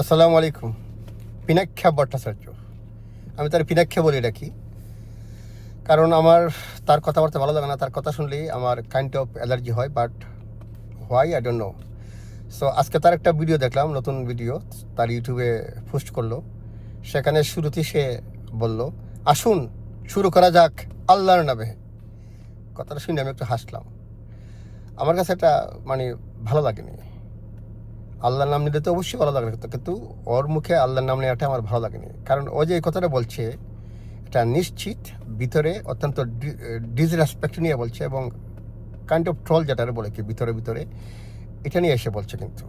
আসসালামু আলাইকুম। পিনাক্ষা ভট্টাচার্য। আমি তার পিনাক্ষা বলে রাখি কারণ আমার তার কথাবার্তা ভালো লাগে না, তার কথা শুনলেই আমার কাইন্ড অফ অ্যালার্জি হয় but why I don't know so আজকে তার একটা ভিডিও দেখলাম, নতুন ভিডিও তার ইউটিউবে পোস্ট করল। সেখানে শুরুতেই সে বলল, আসুন, শুরু করা যাক আল্লাহর নামে। কথাটা শুনে আমি একটু হাসলাম। আমার কাছে একটা মানে ভালো লাগেনি। আল্লাহর নাম নিলে তো অবশ্যই ভালো লাগে কিন্তু ওর মুখে আল্লাহর নাম নেওয়াটা আমার ভালো লাগেনি। কারণ ও যে এই কথাটা বলছে, এটা নিশ্চিত ভিতরে অত্যন্ত ডিসরেসপেক্ট নিয়ে বলছে এবং কাইন্ড অফ ট্রল যেটা বলে কি, ভিতরে ভিতরে এটা নিয়ে এসে বলছে কিন্তু।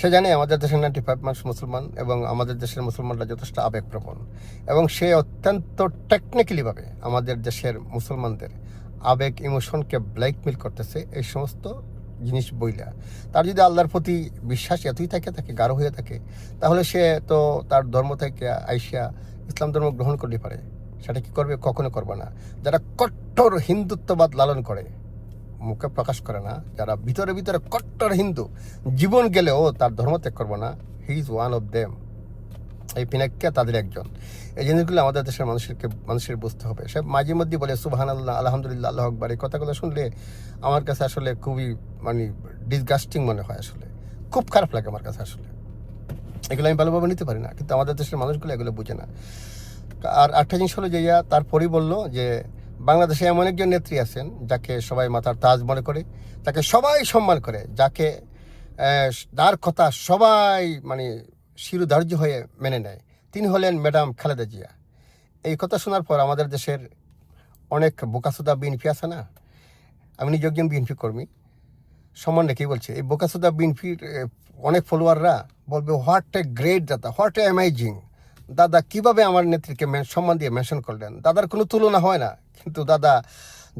সে জানে আমাদের দেশের নাইনটি ফাইভ মানুষ মুসলমান এবং আমাদের দেশের মুসলমানরা যথেষ্ট আবেগপ্রবণ এবং সে অত্যন্ত টেকনিক্যালিভাবে আমাদের দেশের মুসলমানদের আবেগ ইমোশনকে ব্ল্যাকমেল করতেছে। এই সমস্ত জিনিস বইলা। তার যদি আল্লাহর প্রতি বিশ্বাস এতই থাকে তাকে গাঢ় হয়ে থাকে, তাহলে সে তো তার ধর্ম থেকে আইসিয়া ইসলাম ধর্ম গ্রহণ করতে পারে। সেটা কি করবে? কখনো করবে না। যারা কট্টর হিন্দুত্ববাদ লালন করে, মুখে প্রকাশ করে না, যারা ভিতরে ভিতরে কট্টর হিন্দু, জীবন গেলেও তার ধর্ম ত্যাগ করব না he is one of them এই পিনাক্কা তাদের একজন। এই জিনিসগুলো আমাদের দেশের মানুষেরকে মানুষের বুঝতে হবে। সে মাঝে মধ্যে বলে সুবাহান আল্লাহ আলহামদুলিল্লাহ, আল্লাহ আকবর। এই কথাগুলো শুনলে আমার কাছে আসলে খুবই মানে ডিসগাস্টিং মনে হয় আসলে। খুব খারাপ লাগে আমার কাছে আসলে। এগুলো আমি ভালোভাবে নিতে পারি না, কিন্তু আমাদের দেশের মানুষগুলো এগুলো বুঝে না। আর একটা জিনিস হলো যে, ইয়া তারপরেই বলল যে, বাংলাদেশে এমন একজন নেত্রী আছেন, যাকে সবাই মাথার তাজ মনে করে তাকে সবাই সম্মান করে, যাকে যার কথা সবাই মানে শিরুধার্য হয়ে মেনে নেয়। তিনি হলেন ম্যাডাম খালেদা জিয়া। এই কথা শোনার পর আমাদের দেশের অনেক বোকাসুদা বিএনপি আছে না? আমি নিজে একজন বিএনপি কর্মী। সম্মান রেখেই বলছি? এই বোকাসুদা বিএনপির অনেক ফলোয়াররা বলবে হোয়াট এ গ্রেট দাদা হোয়াট এ অ্যামেজিং দাদা, কীভাবে আমার নেত্রীকে সম্মান দিয়ে মেনশন করলেন? দাদার কোনো তুলনা হয় না। কিন্তু দাদা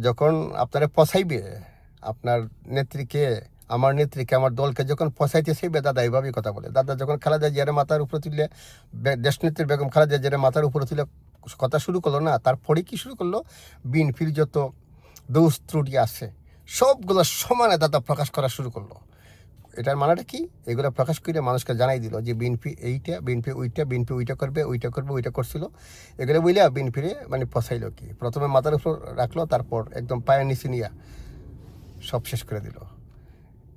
যখন আপনারা পছাইবে, আপনার নেত্রীকে আমার নেত্রীকে, আমার দলকে যখন পছাইতে চাইবে দাদা এইভাবেই কথা বলে। দাদা যখন খালেদা জিয়ারে মাথার উপরে তুলে দেশ দেশনেত্রীর বেগম খালেদা জিয়ারে মাথার উপরে তুলে কথা শুরু করল না, তারপরে কি শুরু করল? বিএনপির যত দোষ ত্রুটি আছে, সবগুলো সমানে দাদা প্রকাশ করা শুরু করল। এটার মানেটা কি? এগুলো প্রকাশ করে মানুষকে জানাই দিল যে বিএনপি এইটা, বিএনপি ওইটা বিএনপি ওইটা করবে ওইটা করবে, ওইটা করছিল। এগুলো বইলে বিএনপিরে মানে পছাইলো কি? প্রথমে মাথার উপর রাখল, তারপর একদম পায়ের নিচে নিয়ে সব শেষ করে দিল।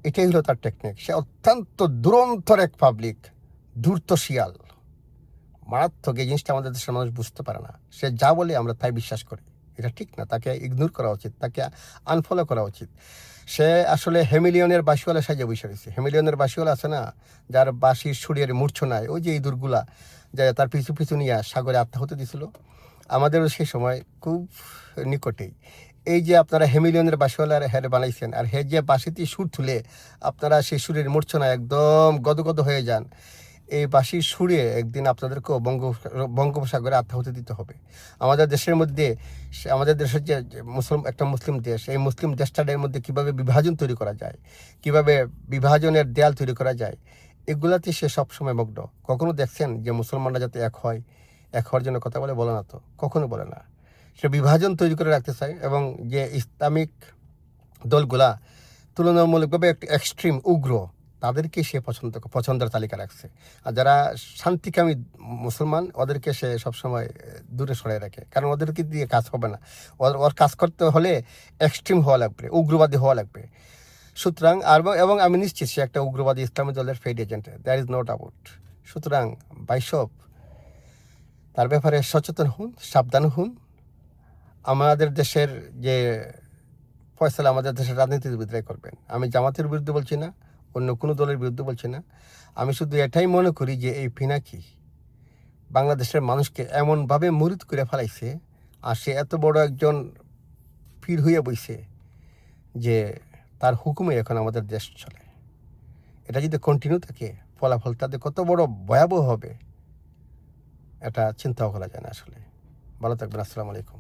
এটাই হলো তার টেকনিক সে অত্যন্ত দুরন্তর এক পাবলিক ধূর্ত শিয়াল। মারাত্মক এই জিনিসটা আমাদের দেশের মানুষ বুঝতে পারে না। সে যা বলে আমরা তাই বিশ্বাস করি। এটা ঠিক না, তাকে ইগনোর করা উচিত, তাকে আনফলো করা উচিত। সে আসলে হেমিলিয়নের বাসিওয়ালা সাজিয়ে বসে রয়েছে। হেমিলিয়নের বাসিওয়ালা আছে না, যার বাঁশির সুরিয়ার মূর্ছনায় ওই যে এই দুর্গুলা, যা তার পিছু পিছু নিয়ে সাগরে আত্মহত্যা দিয়েছিল আমাদেরও সেই সময় খুব নিকটেই। এই যে আপনারা হেমিলিয়নের বাসিওয়ালার হেরে বানাইছেন আর হে যে বাঁশিতে সুর তুলে আপনারা সেই সুরের মূর্ছনা একদম গদগদ হয়ে যান, এই বাঁশির সুরে একদিন আপনাদেরকেও বঙ্গ, বঙ্গোপসাগরে আত্মাহুতি দিতে হবে। আমাদের দেশের মধ্যে, আমাদের দেশের যে যে মুসলিম, একটা মুসলিম দেশ, এই মুসলিম দেশটার মধ্যে কীভাবে বিভাজন তৈরি করা যায়, কীভাবে বিভাজনের দেয়াল তৈরি করা যায়, এগুলাতে সে সবসময় মগ্ন। কখনো দেখছেন যে মুসলমানরা যাতে এক হয়, এক হওয়ার জন্য কথা বলে বলে না তো, কখনো বলে না। সে বিভাজন তৈরি করে রাখতে চায় এবং যে ইসলামিক দলগুলা তুলনামূলকভাবে একটু এক্সট্রিম উগ্র, তাদেরকে সে পছন্দ, পছন্দের তালিকা রাখছে। আর যারা শান্তিকামী মুসলমান, ওদেরকে সে সবসময় দূরে সরাই রাখে। কারণ ওদেরকে দিয়ে কাজ হবে না। ওর ওর কাজ করতে হলে এক্সট্রিম হওয়া লাগবে, উগ্রবাদী হওয়া লাগবে। সুতরাং, আর এবং আমি নিশ্চিত সে একটা উগ্রবাদী ইসলামী দলের fed agent there is not out সুতরাং বাইসব তার ব্যাপারে সচেতন হন, সাবধান হন। আমাদের দেশের যে ফয়সালা আমাদের দেশের রাজনীতির রাজনীতিবিদরাই করবেন। আমি জামাতের বিরুদ্ধে বলছি না, অন্য কোনো দলের বিরুদ্ধে বলছি না। আমি শুধু এটাই মনে করি যে এই পিনাকি বাংলাদেশের মানুষকে এমনভাবে মুরিদ করে ফেলাইছে, আর সে এত বড় একজন ফির হইয়া বইছে যে তার হুকুমে এখন আমাদের দেশ চলে। এটা যদি কন্টিনিউ থাকে ফলাফল তাদের কত বড় ভয়াবহ হবে, এটা চিন্তাও করা যায় না আসলে। ভালো থাকবেন, আসসালামু আলাইকুম।